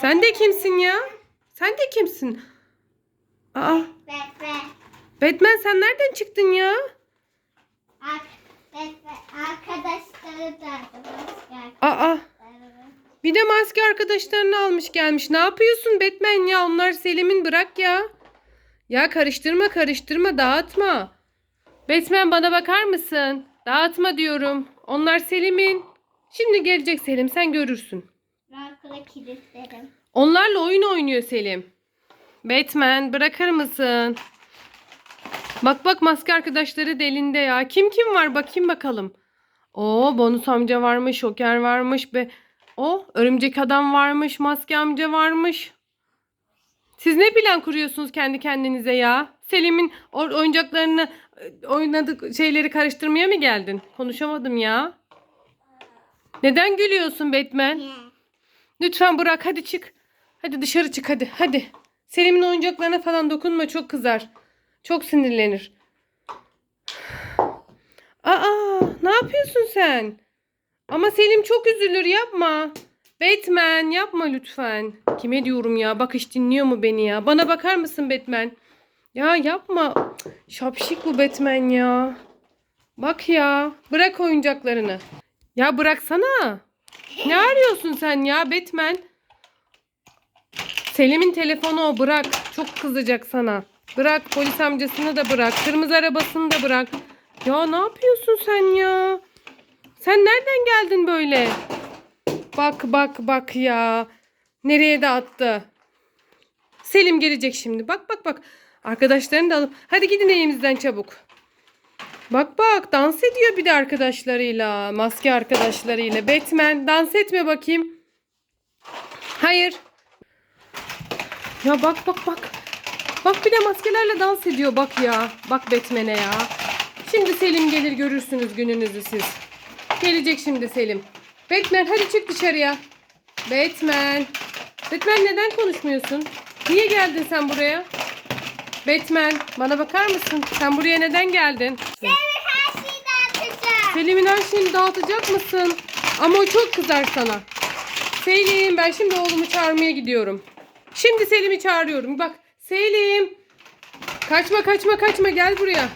Sen de kimsin ya? Sen de kimsin? Aa, ve Batman sen nereden çıktın ya? arkadaşları da. Aa, bir de maske arkadaşlarını almış gelmiş. Ne yapıyorsun Batman ya? Onlar Selim'in bırak ya. Ya karıştırma karıştırma dağıtma. Batman bana bakar mısın? Dağıtma diyorum. Onlar Selim'in. Şimdi gelecek Selim sen görürsün. Rakıla kilitledim. Onlarla oyun oynuyor Selim. Batman bırakır mısın? Bak bak maske arkadaşları da elinde ya. Kim kim var bakayım bakalım. Oo bonus amca varmış, şoker varmış be. O örümcek adam varmış, maske amca varmış. Siz ne plan kuruyorsunuz kendi kendinize ya? Selim'in oyuncaklarını e, oynadık şeyleri karıştırmaya mı geldin? Konuşamadım ya. Neden gülüyorsun Batman? Lütfen bırak hadi çık. Hadi dışarı çık hadi hadi. Selim'in oyuncaklarına falan dokunma çok kızar. Çok sinirlenir. Aa ne yapıyorsun sen? Ama Selim çok üzülür yapma. Batman yapma lütfen. Kime diyorum ya bak hiç dinliyor mu beni ya? Bana bakar mısın Batman? Ya yapma. Şapşik bu Batman ya. Bak ya bırak oyuncaklarını. Ya bıraksana. Ne arıyorsun sen ya Batman? Selim'in telefonu o bırak. Çok kızacak sana. Bırak polis amcasını da bırak. Kırmızı arabasını da bırak. Ya ne yapıyorsun sen ya? Sen nereden geldin böyle? Bak bak bak ya. Nereye de attı? Selim gelecek şimdi. Bak bak bak. Arkadaşlarını da alıp. Hadi gidin evimizden çabuk. Bak bak dans ediyor bir de arkadaşlarıyla. Maske arkadaşlarıyla. Batman dans etme bakayım. Hayır. Ya bak bak bak. Bak bir de maskelerle dans ediyor bak ya. Bak Batman'e ya. Şimdi Selim gelir görürsünüz gününüzü siz. Gelecek şimdi Selim. Batman hadi çık dışarıya. Batman. Batman neden konuşmuyorsun? Niye geldin sen buraya? Batman bana bakar mısın? Sen buraya neden geldin? Seni her şeyi dağıtacağım. Selim'in her şeyini dağıtacak mısın? Ama o çok kızar sana. Selim ben şimdi oğlumu çağırmaya gidiyorum. Şimdi Selim'i çağırıyorum. Bak Selim. Kaçma kaçma kaçma gel buraya.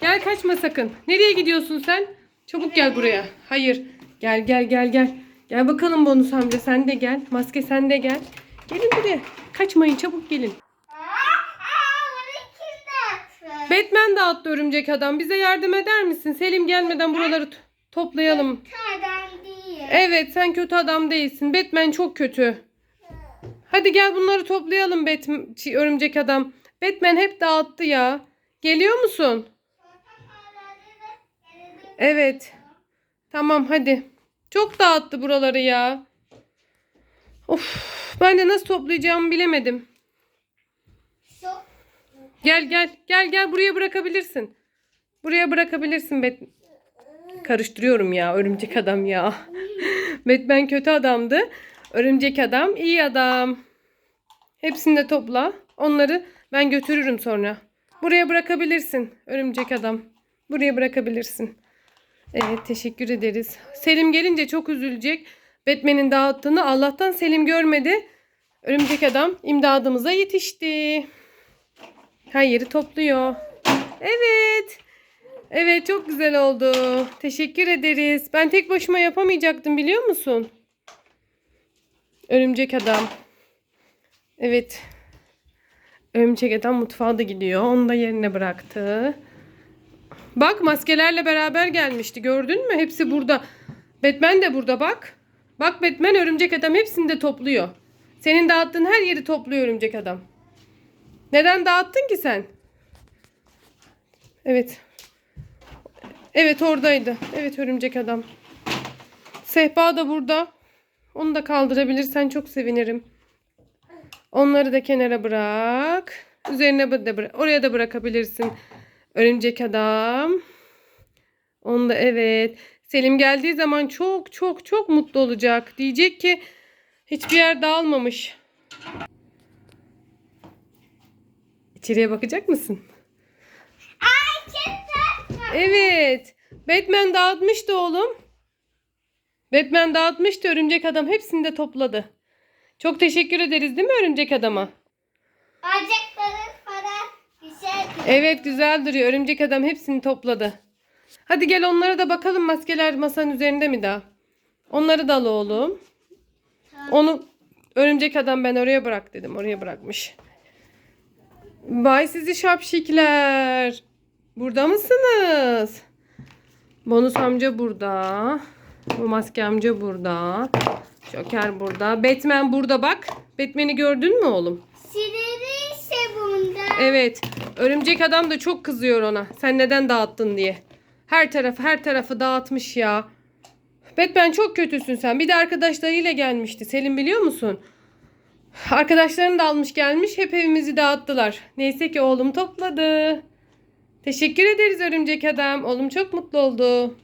Gel kaçma sakın. Nereye gidiyorsun sen? Çabuk gel buraya. Hayır. Gel gel gel gel. Gel bakalım bonus amca sen de gel. Maske sen de gel. Gelin buraya. Kaçmayın çabuk gelin. Aa, aa, bunu kim dağıttı? Batman dağıttı örümcek adam. Bize yardım eder misin? Selim gelmeden buraları toplayalım. Adam değil. Evet sen kötü adam değilsin. Batman çok kötü. Hadi gel bunları toplayalım Batman, örümcek adam. Batman hep dağıttı ya. Geliyor musun? Evet. Tamam hadi. Çok dağıttı buraları ya. Of ben de nasıl toplayacağımı bilemedim. Gel gel gel gel buraya bırakabilirsin. Buraya bırakabilirsin Bat Karıştırıyorum ya örümcek adam ya. Batman kötü adamdı. Örümcek adam iyi adam. Hepsini de topla. Onları ben götürürüm sonra. Buraya bırakabilirsin örümcek adam. Buraya bırakabilirsin. Evet teşekkür ederiz. Selim gelince çok üzülecek. Batman'in dağıttığını Allah'tan Selim görmedi. Örümcek adam imdadımıza yetişti. Her yeri topluyor. Evet. Evet çok güzel oldu. Teşekkür ederiz. Ben tek başıma yapamayacaktım biliyor musun? Örümcek adam. Evet. Örümcek adam mutfağa da gidiyor. Onu da yerine bıraktı. Bak maskelerle beraber gelmişti. Gördün mü? Hepsi burada. Batman de burada bak. Bak Batman örümcek adam hepsini de topluyor. Senin dağıttığın her yeri topluyor örümcek adam. Neden dağıttın ki sen? Evet. Evet oradaydı. Evet örümcek adam. Sehpa da burada. Onu da kaldırabilirsen çok sevinirim. Onları da kenara bırak. Üzerine de bırak. Oraya da bırakabilirsin. Örümcek adam. Onu da evet. Selim geldiği zaman çok çok çok mutlu olacak. Diyecek ki hiçbir yer dağılmamış. İçeriye bakacak mısın? Evet. Batman dağıtmıştı oğlum. Batman dağıtmıştı örümcek adam hepsini de topladı. Çok teşekkür ederiz değil mi örümcek adama? Bacakları falan güzel. Evet güzel duruyor. Örümcek adam hepsini topladı. Hadi gel onlara da bakalım maskeler masanın üzerinde mi daha? Onları da al oğlum. Onu örümcek adam ben oraya bırak dedim. Oraya bırakmış. Bay sizi şapşikler. Burada mısınız? Bonus amca burada. Bu maske amca burada. Joker burada. Batman burada bak. Batman'i gördün mü oğlum? Siniri ise bunda. Evet. Örümcek adam da çok kızıyor ona. Sen neden dağıttın diye. Her tarafı her tarafı dağıtmış ya. Batman çok kötüsün sen. Bir de arkadaşlarıyla gelmişti. Selim biliyor musun? Arkadaşlarını da almış gelmiş. Hep evimizi dağıttılar. Neyse ki oğlum topladı. Teşekkür ederiz örümcek adam. Oğlum çok mutlu oldu.